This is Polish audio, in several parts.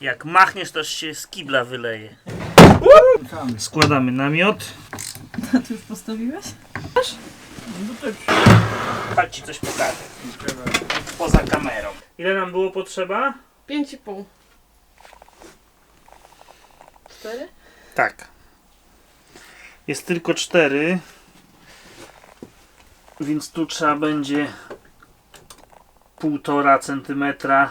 Jak machniesz, to się z kibla wyleje. Składamy namiot. A ty już postawiłeś? Chodź ci coś pokażę. Poza kamerą. Ile nam było potrzeba? Pięć i pół. Cztery? Tak. Jest tylko 4. Więc tu trzeba będzie półtora centymetra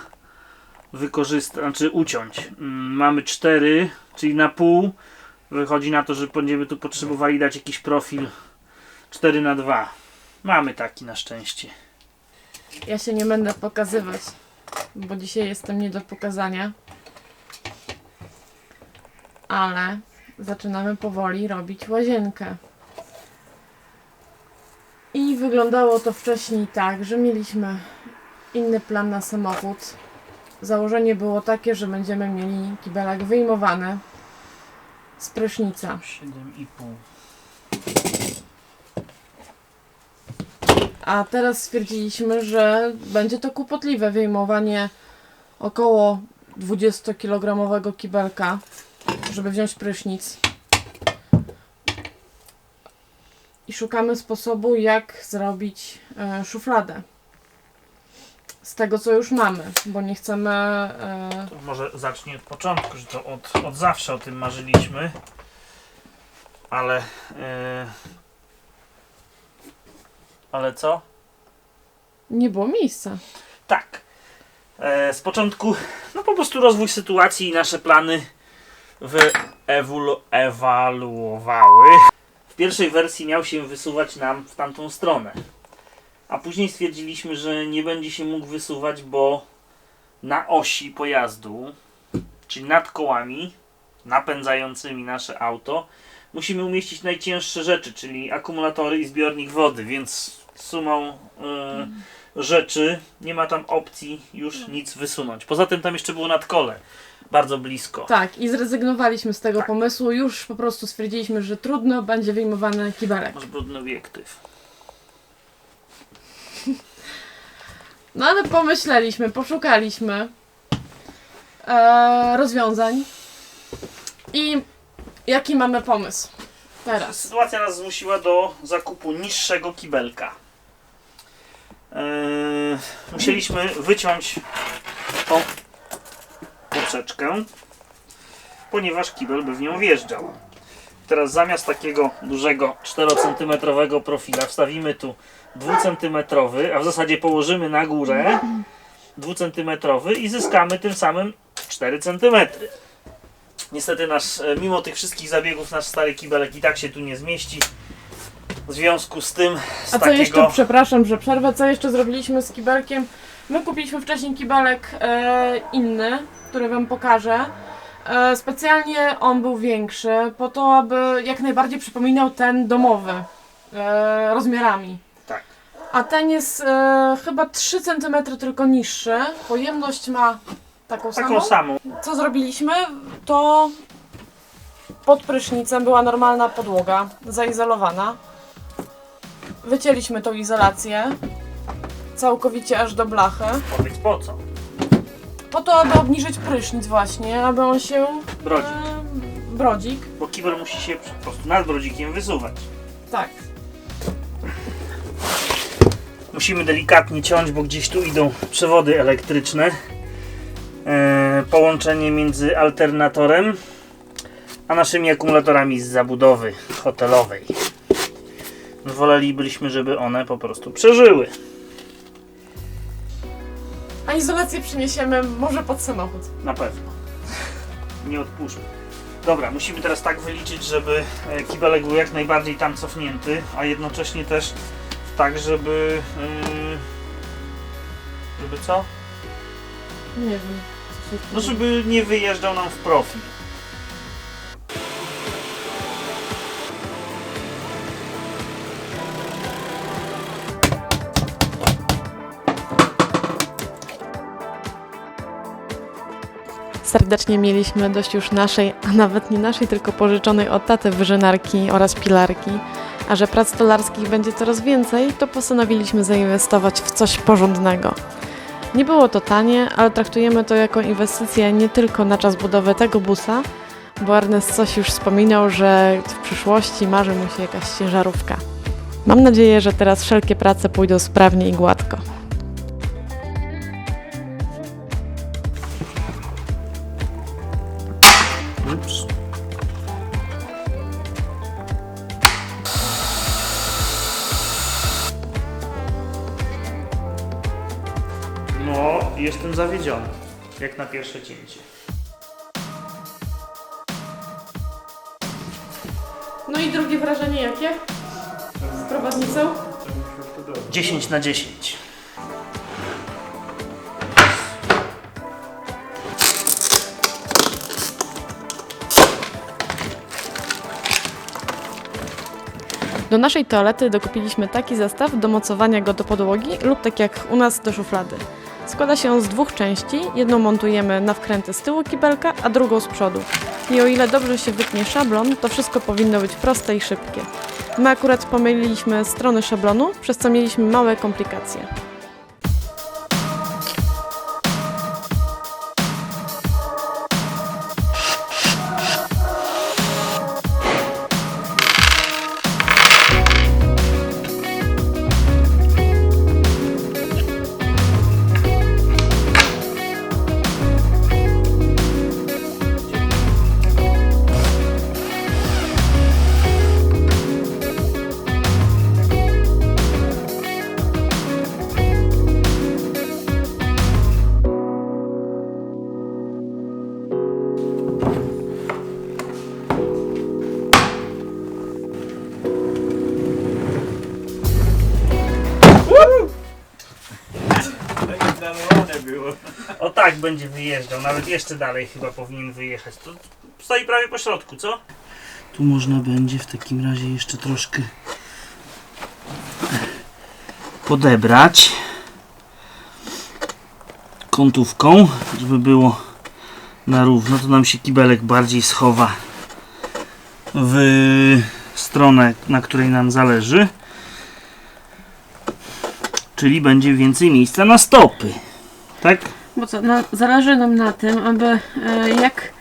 wykorzystać, znaczy uciąć. Mm, Mamy 4, czyli na pół. Wychodzi na to, że będziemy tu potrzebowali dać jakiś profil 4 na 2. Mamy taki na szczęście. Ja się nie będę pokazywać, bo dzisiaj jestem nie do pokazania. Ale zaczynamy powoli robić łazienkę. I wyglądało to wcześniej tak, że mieliśmy inny plan na samochód. Założenie było takie, że będziemy mieli kibelek wyjmowany z prysznica. 7,5. A teraz stwierdziliśmy, że będzie to kłopotliwe wyjmowanie około 20-kilogramowego kibelka, żeby wziąć prysznic. I szukamy sposobu, jak zrobić e, szufladę. Z tego, co już mamy, bo nie chcemy. E, To może zacznij od początku, że to od, od zawsze o tym marzyliśmy. Ale. e, ale co? nie było miejsca. Tak. E, z początku, no po prostu rozwój sytuacji i nasze plany wyewaluowały. W pierwszej wersji miał się wysuwać nam w tamtą stronę. A później stwierdziliśmy, że nie będzie się mógł wysuwać, bo na osi pojazdu, czyli nad kołami napędzającymi nasze auto, musimy umieścić najcięższe rzeczy, czyli akumulatory i zbiornik wody, więc sumą e, rzeczy nie ma tam opcji już nic wysunąć. Poza tym tam jeszcze było nadkole, bardzo blisko. Tak, i zrezygnowaliśmy z tego Tak. pomysłu. Już po prostu stwierdziliśmy, że trudno będzie wyjmowany kibelek. Masz brudny obiektyw. No ale pomyśleliśmy, poszukaliśmy e, rozwiązań. I jaki mamy pomysł teraz? Sytuacja nas zmusiła do zakupu niższego kibelka. Eee, musieliśmy wyciąć tą poprzeczkę, ponieważ kibel by w nią wjeżdżał. Teraz zamiast takiego dużego 4 cm profila wstawimy tu 2 cm, a w zasadzie położymy na górę 2 cm i zyskamy tym samym 4 cm. Niestety nasz, e, mimo tych wszystkich zabiegów nasz stary kibelek i tak się tu nie zmieści. W związku z tym z A co takiego jeszcze, przepraszam, że przerwę, co jeszcze zrobiliśmy z kibelkiem? My kupiliśmy wcześniej kibelek e, inny, który wam pokażę. E, specjalnie on był większy, po to, aby jak najbardziej przypominał ten domowy e, rozmiarami. A ten jest e, chyba 3 cm tylko niższy. Pojemność ma taką samą. taką samą. Co zrobiliśmy, to pod prysznicem była normalna podłoga, zaizolowana. Wycięliśmy tą izolację całkowicie aż do blachy, Powiedz po co? po to, aby obniżyć prysznic właśnie, aby on się... Brodzik. E, brodzik, Bo kibel musi się po prostu nad brodzikiem wysuwać. tak. Musimy delikatnie ciąć, bo gdzieś tu idą przewody elektryczne. E, połączenie między alternatorem a naszymi akumulatorami z zabudowy hotelowej. Wolelibyśmy, żeby one po prostu przeżyły. A izolację przyniesiemy może pod samochód. Na pewno. Nie odpuszczę. Dobra, musimy teraz tak wyliczyć, żeby kibelek był jak najbardziej tam cofnięty, a jednocześnie też tak, żeby. Yy, żeby co? Nie wiem. No, żeby nie wyjeżdżał nam w profil. Serdecznie mieliśmy dość już naszej, a nawet nie naszej, tylko pożyczonej od taty wyżynarki oraz pilarki. A że prac stolarskich będzie coraz więcej, to postanowiliśmy zainwestować w coś porządnego. Nie było to tanie, ale traktujemy to jako inwestycję nie tylko na czas budowy tego busa, bo Ernest coś już wspominał, że w przyszłości marzy mu się jakaś ciężarówka. Mam nadzieję, że teraz wszelkie prace pójdą sprawnie i gładko. Zawiedziony. Jak na pierwsze cięcie. No i drugie wrażenie jakie? Z prowadnicą? 10 na 10. Do naszej toalety dokupiliśmy taki zestaw do mocowania go do podłogi lub tak jak u nas do szuflady. Składa się on z dwóch części. Jedną montujemy na wkręty z tyłu kibelka, a drugą z przodu. I o ile dobrze się wytnie szablon, to wszystko powinno być proste i szybkie. My akurat pomyliliśmy strony szablonu, przez co mieliśmy małe komplikacje. Było. O tak będzie wyjeżdżał, nawet jeszcze dalej chyba powinien wyjechać. To stoi prawie po środku, co? Tu można będzie w takim razie jeszcze troszkę podebrać kątówką, żeby było na równo. To nam się kibelek bardziej schowa w stronę, na której nam zależy. Czyli będzie więcej miejsca na stopy. Tak? Bo co, no, zależy nam na tym, aby e, jak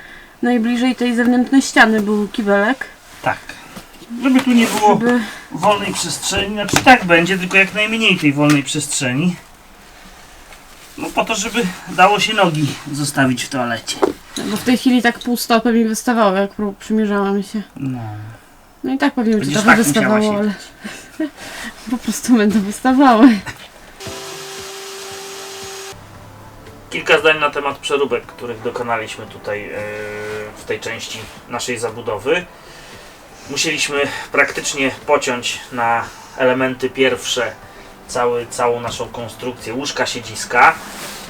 najbliżej tej zewnętrznej ściany był kibelek, Tak. Żeby tu nie było żeby wolnej przestrzeni, znaczy tak będzie, tylko jak najmniej tej wolnej przestrzeni. No po to, żeby dało się nogi zostawić w toalecie. Bo w tej chwili tak pół stopy mi wystawało, jak przymierzałam się. No. No i tak ci Będziesz trochę tak wystawało, ale po prostu będą wystawały. Kilka zdań na temat przeróbek, których dokonaliśmy tutaj yy, w tej części naszej zabudowy. Musieliśmy praktycznie pociąć na elementy pierwsze cały, całą naszą konstrukcję łóżka siedziska.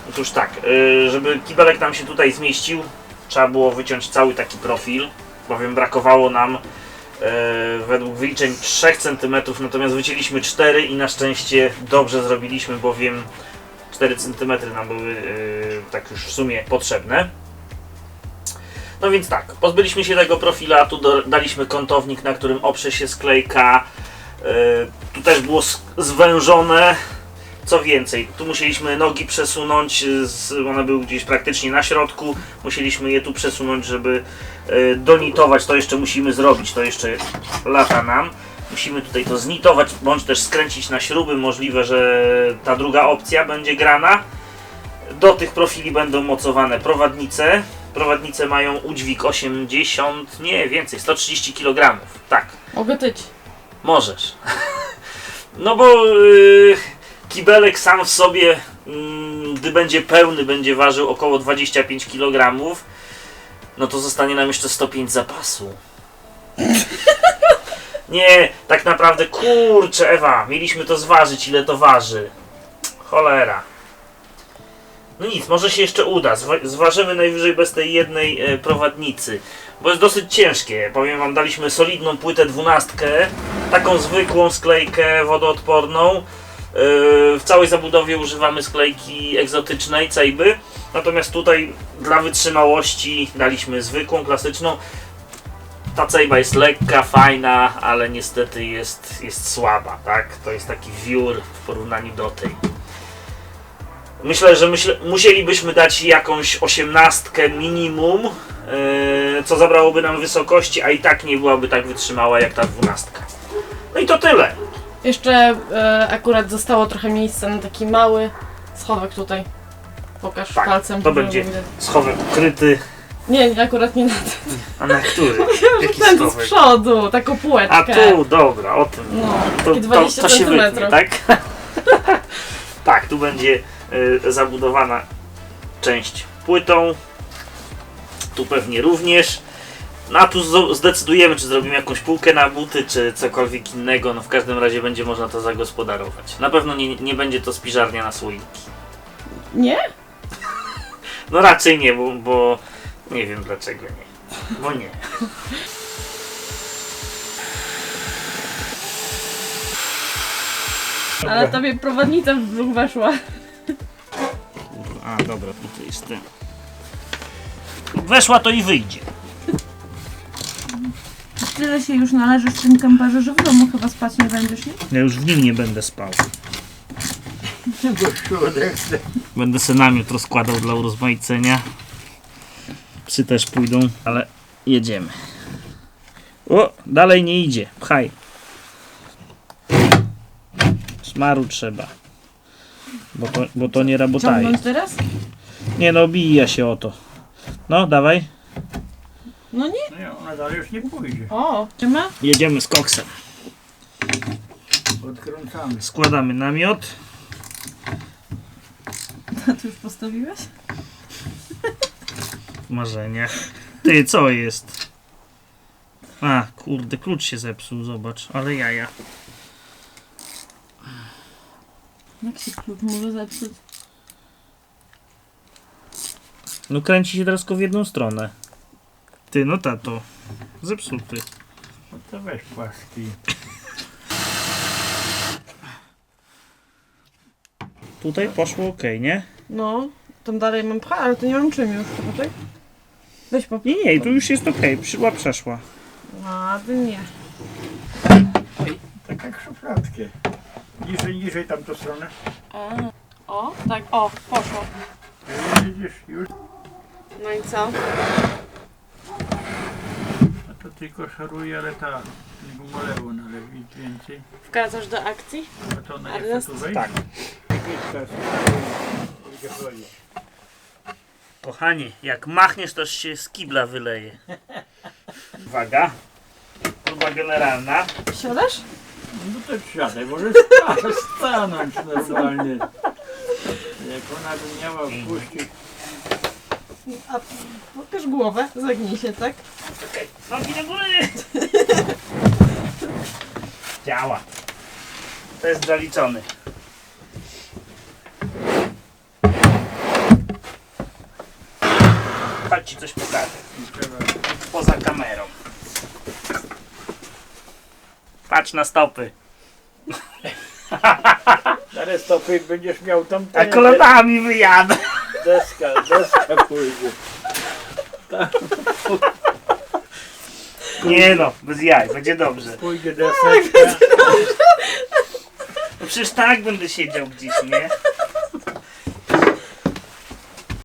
Otóż tak, yy, żeby kibelek nam się tutaj zmieścił, trzeba było wyciąć cały taki profil, bowiem brakowało nam yy, według wyliczeń 3 cm, natomiast wycięliśmy 4 i na szczęście dobrze zrobiliśmy, bowiem 4 cm nam były yy, tak już w sumie potrzebne. No więc tak, pozbyliśmy się tego profila, tu do, daliśmy kątownik, na którym oprze się sklejka. Yy, tu też było zwężone. Co więcej, tu musieliśmy nogi przesunąć, z, one były gdzieś praktycznie na środku. Musieliśmy je tu przesunąć, żeby yy, donitować. To jeszcze musimy zrobić, to jeszcze lata nam. Musimy tutaj to znitować, bądź też skręcić na śruby. Możliwe, że ta druga opcja będzie grana. Do tych profili będą mocowane prowadnice. Prowadnice mają udźwig 80, nie więcej, 130 kg. Tak, Mogę tyć. możesz. No bo yy, kibelek sam w sobie, mm, gdy będzie pełny, będzie ważył około 25 kg. No to zostanie nam jeszcze 105 zapasu. Nie, tak naprawdę, kurczę Ewa, mieliśmy to zważyć, ile to waży. Cholera. No nic, może się jeszcze uda. Zwa- zważymy najwyżej bez tej jednej e, prowadnicy. Bo jest dosyć ciężkie. Powiem wam, daliśmy solidną płytę dwunastkę, taką zwykłą sklejkę wodoodporną. E, w całej zabudowie używamy sklejki egzotycznej, cejby. Natomiast tutaj dla wytrzymałości daliśmy zwykłą, klasyczną. Ta cejba jest lekka, fajna, ale niestety jest, jest słaba, tak? To jest taki wiór w porównaniu do tej. Myślę, że myślę, musielibyśmy dać jakąś osiemnastkę minimum, yy, co zabrałoby nam wysokości, a i tak nie byłaby tak wytrzymała jak ta dwunastka. No i to tyle. Jeszcze e, akurat zostało trochę miejsca na taki mały schowek tutaj. Pokaż Tak, palcem. to będzie schowek ukryty. Nie, nie, akurat nie na ten. A na który? Jaki Ten z schowek? przodu, taką półeczkę. A tu, dobra, o tym. No, To, takie to, 20 to się wytnie, centymetrów. tak? tak, tu będzie y, zabudowana część płytą. Tu pewnie również. No a tu zo- zdecydujemy, czy zrobimy jakąś półkę na buty, czy cokolwiek innego. No w każdym razie będzie można to zagospodarować. Na pewno nie, nie będzie to spiżarnia na słoiki. Nie? No raczej nie, bo, bo nie wiem dlaczego nie. Bo nie. Ale tobie prowadnica w brzuch weszła. A dobra, tutaj jest ten. Weszła to i wyjdzie. Tyle się już należy w tym kamperze, że w domu chyba spać nie będziesz, nie? Ja już w nim nie będę spał. Będę se namiot rozkładał dla urozmaicenia. Psy też pójdą, ale jedziemy. O, dalej nie idzie. Pchaj. Smaru trzeba. Bo to, bo to nie rabotaje. Ciągnąć teraz? Nie no, bija się o to. No, dawaj. No nie. No nie, ona dalej już nie pójdzie. O, czyma? Jedziemy z koksem. Odkręcamy. Składamy namiot. A ty już postawiłeś? Marzenie. Ty, co jest? A, kurde, klucz się zepsuł, zobacz, ale jaja. Jak się klucz może zepsuć? No kręci się teraz tylko w jedną stronę. Ty, no tato. Zepsuty. No to weź płaski. Tutaj poszło ok, nie? No, tam dalej mam pcha, ale to nie mam czym już. Tutaj. Weź po... Nie, nie, tu już jest ok, przyszła, przeszła. Ładnie. Tak jak szufladkę. Niżej, niżej tamtą stronę. A, o, tak, o, poszło. Widzisz, już. No i co? A to tylko szaruje, ale ta gumolewu nalewi więcej. Wkradzasz do akcji? A to ona nie tu wejść? Tak. Kochanie, jak machniesz, to się z kibla wyleje. Uwaga. Próba generalna. Siadasz? No to siadaj, może sta- stanąć normalnie. Jak ona by miała wpuścić. A pokaż głowę, zagnij się, tak? Okej, nogi do góry. Działa. Test zaliczony. Ci coś pokażę. Poza kamerą. Patrz na stopy. Zaraz stopy będziesz miał tam A kolanami wyjadę. deska, deska pójdzie. Nie no, bez jaj, będzie dobrze. Pójdzie deseczka. No przecież tak będę siedział gdzieś, nie?